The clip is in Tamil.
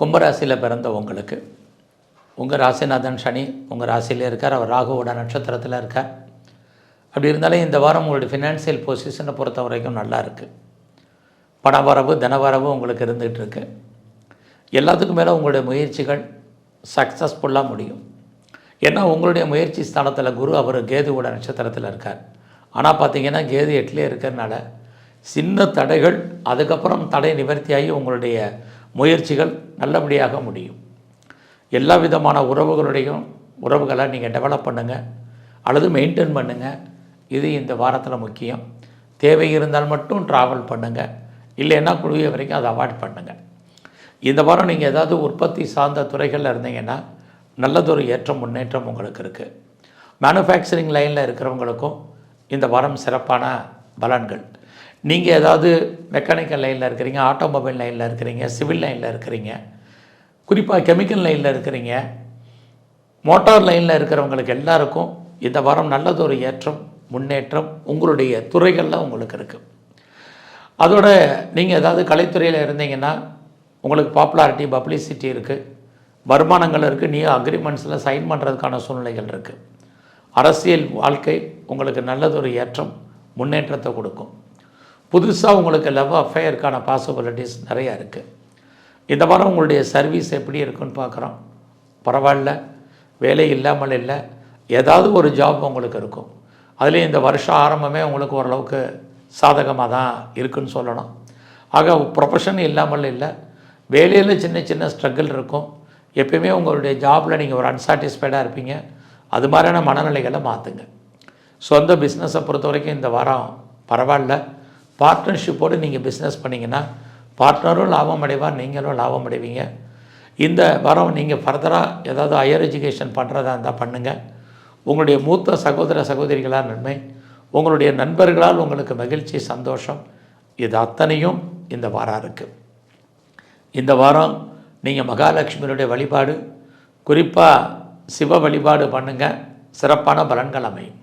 கும்பராசியில் பிறந்த உங்களுக்கு. உங்கள் ராசிநாதன் சனி உங்கள் ராசியில் இருக்கார். அவர் ராகுவோட நட்சத்திரத்தில் இருக்கார். அப்படி இருந்தாலும் இந்த வாரம் உங்களுடைய ஃபினான்சியல் பொசிஷனை பொறுத்த வரைக்கும் நல்லா இருக்குது பணவரவு தனவரவு உங்களுக்கு இருந்துகிட்டு இருக்கு. எல்லாத்துக்கும் மேலே உங்களுடைய முயற்சிகள் சக்ஸஸ்ஃபுல்லாக முடியும். ஏன்னா உங்களுடைய முயற்சி ஸ்தானத்தில் குரு அவர் கேதுவோட நட்சத்திரத்தில் இருக்கார். ஆனால் பார்த்தீங்கன்னா கேது எட்லேயே இருக்கிறனால சின்ன தடைகள் அதுக்கப்புறம் தடை நிவர்த்தியாகி உங்களுடைய முயற்சிகள் நல்லபடியாக முடியும். எல்லா விதமான உறவுகளுடையும் உறவுகளை நீங்கள் டெவலப் பண்ணுங்கள் அல்லது மெயின்டைன் பண்ணுங்கள் இது இந்த வாரத்தில் முக்கியம். தேவை இருந்தால் மட்டும் ட்ராவல் பண்ணுங்கள் இல்லைன்னா குழுவிய வரைக்கும் அதை அவாய்ட் பண்ணுங்கள் இந்த வாரம் நீங்கள் ஏதாவது உற்பத்தி சார்ந்த துறைகளில் இருந்தீங்கன்னா நல்லதொரு ஏற்றம் முன்னேற்றம் உங்களுக்கு இருக்குது மேனுஃபேக்சரிங் லைனில் இருக்கிறவங்களுக்கும் இந்த வாரம் சிறப்பான பலன்கள். நீங்கள் ஏதாவது மெக்கானிக்கல் லைனில் இருக்கிறீங்க ஆட்டோமொபைல் லைனில் இருக்கிறீங்க சிவில் லைனில் இருக்கிறீங்க குறிப்பாக கெமிக்கல் லைனில் இருக்கிறீங்க மோட்டார் லைனில் இருக்கிறவங்களுக்கு எல்லாருக்கும் இந்த வாரம் நல்லதொரு ஏற்றம் முன்னேற்றம் உங்களுடைய துறைகளில் உங்களுக்கு இருக்குது அதோட நீங்கள் ஏதாவது கலைத்துறையில் இருந்தீங்கன்னா உங்களுக்கு பாப்புலாரிட்டி பப்ளிசிட்டி இருக்குது வருமானங்கள் இருக்குது நீ அக்ரிமெண்ட்ஸில் சைன் பண்ணுறதுக்கான சூழ்நிலைகள் இருக்குது அரசியல் வாழ்க்கை உங்களுக்கு நல்லதொரு ஏற்றம் முன்னேற்றத்தை கொடுக்கும். புதுசாக உங்களுக்கு லவ் அஃபேயருக்கான பாசிபிலிட்டிஸ் நிறையா இருக்குது இந்த வாரம் உங்களுடைய சர்வீஸ் எப்படி இருக்குன்னு பார்க்குறோம். பரவாயில்ல. வேலை இல்லாமல் இல்லை. ஏதாவது ஒரு ஜாப் உங்களுக்கு இருக்கும். அதுலேயும் இந்த வருஷம் ஆரம்பமே உங்களுக்கு ஓரளவுக்கு சாதகமாக தான் இருக்குன்னு சொல்லணும். ஆக ப்ரொஃபஷன் இல்லாமல் இல்லை. வேலையில் சின்ன சின்ன ஸ்ட்ரகிள் இருக்கும். எப்பயுமே உங்களுடைய ஜாபில் நீங்கள் ஒரு அன்சாட்டிஸ்ஃபைடாக இருப்பீங்க. அது மாதிரியான மனநிலைகளை மாற்றுங்க சொந்த பிஸ்னஸை பொறுத்த வரைக்கும் இந்த வாரம் பரவாயில்ல. பார்ட்னர்ஷிப்போடு நீங்கள் பிஸ்னஸ் பண்ணிங்கன்னா பார்ட்னரும் லாபம் அடைவார் நீங்களும் லாபம் அடைவீங்க. இந்த வாரம் நீங்கள் ஃபர்தராக ஏதாவது ஹையர் எஜுகேஷன் பண்ணுறதா இருந்தால் பண்ணுங்கள் உங்களுடைய மூத்த சகோதர சகோதரிகளால் நன்மை. உங்களுடைய நண்பர்களால் உங்களுக்கு மகிழ்ச்சி சந்தோஷம். இது அத்தனையும் இந்த வாரம் இருக்குது இந்த வாரம் நீங்கள் மகாலட்சுமியினுடைய வழிபாடு குறிப்பாக சிவ வழிபாடு பண்ணுங்கள் சிறப்பான பலன்கள் அமையும்.